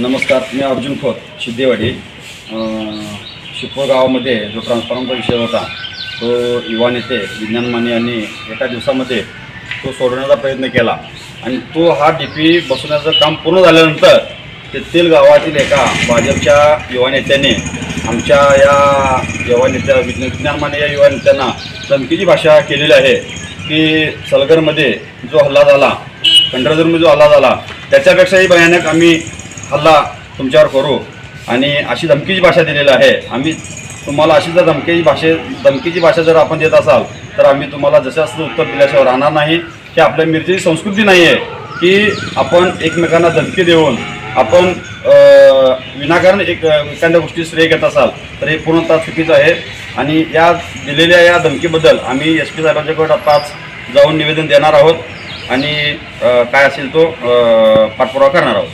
नमस्कार मी अर्जुन खोत सिद्धेवाडी शिपूर गावामध्ये जो ट्रान्सफॉर्मरचा विषय होता तो युवा नेते विज्ञान माने यांनी एका दिवसामध्ये तो सोडवण्याचा प्रयत्न केला. आणि तो हा डी पी बसवण्याचं काम पूर्ण झाल्यानंतर तेथील गावातील एका भाजपच्या युवा नेत्याने आमच्या या युवा नेत्या विज्ञान माने या युवा नेत्यांना धमकीची भाषा केलेली आहे की सलगरमध्ये जो हल्ला झाला कंट्रोलमध्ये जो हल्ला झाला त्याच्यापेक्षाही भयानक आम्ही हल्ला तुमच्यावर करू आणि अशी धमकीची भाषा दिलेली आहे. आम्ही तुम्हाला अशी जर धमकीची भाषे धमकीची भाषा जर आपण देत असाल तर आम्ही तुम्हाला जसं असं उत्तर दिल्याशिवाय राहणार नाही. की आपल्या मिरची संस्कृती नाही आहे की आपण एकमेकांना धमकी देऊन आपण विनाकारण एक एखाद्या गोष्टी श्रेय घेत असाल तर हे पूर्णतः चुकीचं आहे. आणि या दिलेल्या या धमकीबद्दल आम्ही एस पी साहेबांच्याकडे आताच जाऊन निवेदन देणार आहोत आणि काय असेल तो पाठपुरावा करणार आहोत.